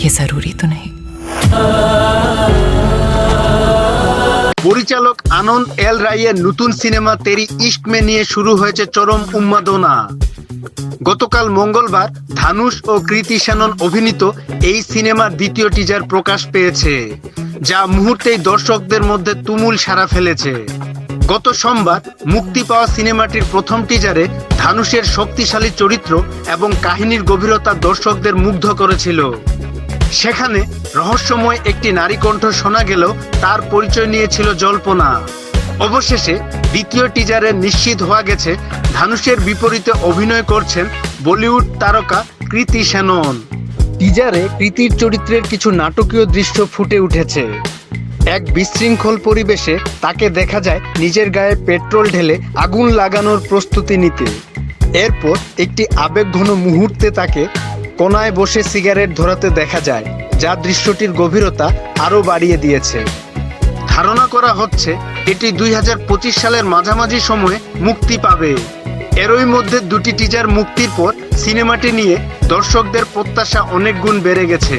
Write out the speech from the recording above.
ये ज़रूरी तो नहीं পরিচালক আনন্দ এল রায়ের নতুন সিনেমা তেরি ইস্ট মে নিয়ে শুরু হয়েছে চরম উন্মাদনা গতকাল মঙ্গলবার ধানুষ ও কৃতি শ্যানন অভিনীত এই সিনেমার দ্বিতীয় টিজার প্রকাশ পেয়েছে যা মুহূর্তেই দর্শকদের মধ্যে তুমুল সাড়া ফেলেছে গত সোমবার মুক্তি পাওয়া সিনেমাটির প্রথম টিজারে ধানুষের শক্তিশালী চরিত্র এবং কাহিনীর গভীরতা দর্শকদের মুগ্ধ করেছিল সেখানে রহস্যময় একটি নারী কণ্ঠ শোনা গেল, তার পরিচয় নিয়েছিল জল্পনা। অবশেষে দ্বিতীয় টিজারে নিশ্চিত হওয়া গেছে ধানুষের বিপরীতে অভিনয় করছেন বলিউড তারকা কৃতি শ্যানন টিজারে কৃতির চরিত্রের কিছু নাটকীয় দৃশ্য ফুটে উঠেছে। এক বিশৃঙ্খল পরিবেশে তাকে দেখা যায় নিজের গায়ে পেট্রোল ঢেলে আগুন লাগানোর প্রস্তুতি নিতে। এরপর একটি আবেগঘন মুহূর্তে তাকে কোনায় বসে সিগারেট ধরাতে দেখা যায়, যা দৃশ্যটির গভীরতা আরও বাড়িয়ে দিয়েছে। ধারণা করা হচ্ছে, এটি দুই হাজার পঁচিশ সালের মাঝামাঝি সময়ে মুক্তি পাবে। এরই মধ্যে দুটি টিজার মুক্তির পর সিনেমাটি নিয়ে দর্শকদের প্রত্যাশা অনেক গুণ বেড়ে গেছে।